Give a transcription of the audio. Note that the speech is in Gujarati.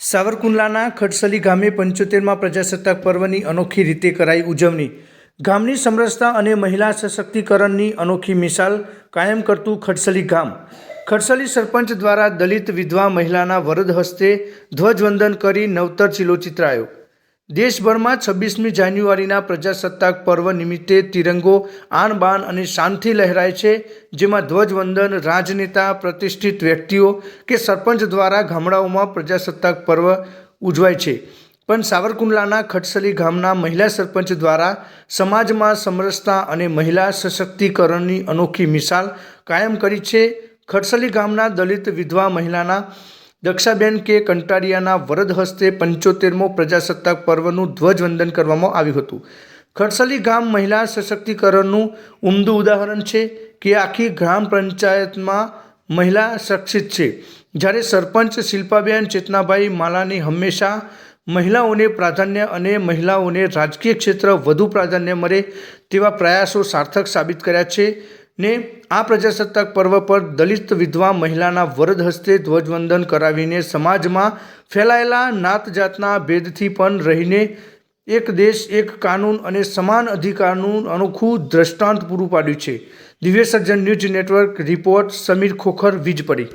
સાવરકુંડલાના ખડસલી ગામે પંચોતેરમાં પ્રજાસત્તાક પર્વની અનોખી રીતે કરાઈ ઉજવણી. ગામની સમરસતા અને મહિલા સશક્તિકરણની અનોખી મિસાલ કાયમ કરતું ખડસલી ગામ. ખડસલી સરપંચ દ્વારા દલિત વિધવા મહિલાના વરદ હસ્તે ધ્વજવંદન કરી નવતર ચીલો ચિતરાયો દેશભરમાં છવ્વીસમી જાન્યુઆરીના પ્રજાસત્તાક પર્વ નિમિત્તે તિરંગો આન બાન અને શાંતિ લહેરાય છે, જેમાં ધ્વજવંદન, રાજનેતા, પ્રતિષ્ઠિત વ્યક્તિઓ કે સરપંચ દ્વારા ગામડાઓમાં પ્રજાસત્તાક પર્વ ઉજવાય છે. પણ સાવરકુંડલાના ખટસલી ગામના મહિલા સરપંચ દ્વારા સમાજમાં સમરસતા અને મહિલા સશક્તિકરણની અનોખી મિસાલ કાયમ કરી છે. ખટસલી ગામના દલિત વિધવા મહિલાના દક્ષાબેન કે કંટારિયાના વરદ હસ્તે પંચોતેરમો પ્રજાસત્તાક પર્વનું ધ્વજવંદન કરવામાં આવ્યું હતું. ખડસલી ગામ મહિલા સશક્તિકરણનું ઉમદું ઉદાહરણ છે કે આખી ગ્રામ પંચાયતમાં મહિલા શિક્ષિત છે. જ્યારે સરપંચ શિલ્પાબેન ચેતનાભાઈ માલાની હંમેશા મહિલાઓને પ્રાધાન્ય અને મહિલાઓને રાજકીય ક્ષેત્ર વધુ પ્રાધાન્ય મળે તેવા પ્રયાસો સાર્થક સાબિત કર્યા છે. ને આ પ્રજાસત્તાક પર્વ પર દલિત વિધવા મહિલાના વરદ હસ્તે ધ્વજવંદન કરાવીને સમાજમાં ફેલાયેલા નાત જાતના ભેદથી પણ રહીને એક દેશ, એક કાનૂન અને સમાન અધિકારનું અનોખું દ્રષ્ટાંત પૂરું પાડ્યું છે. Divya Sajjan news network report Samir Khokhar, Vijpadi.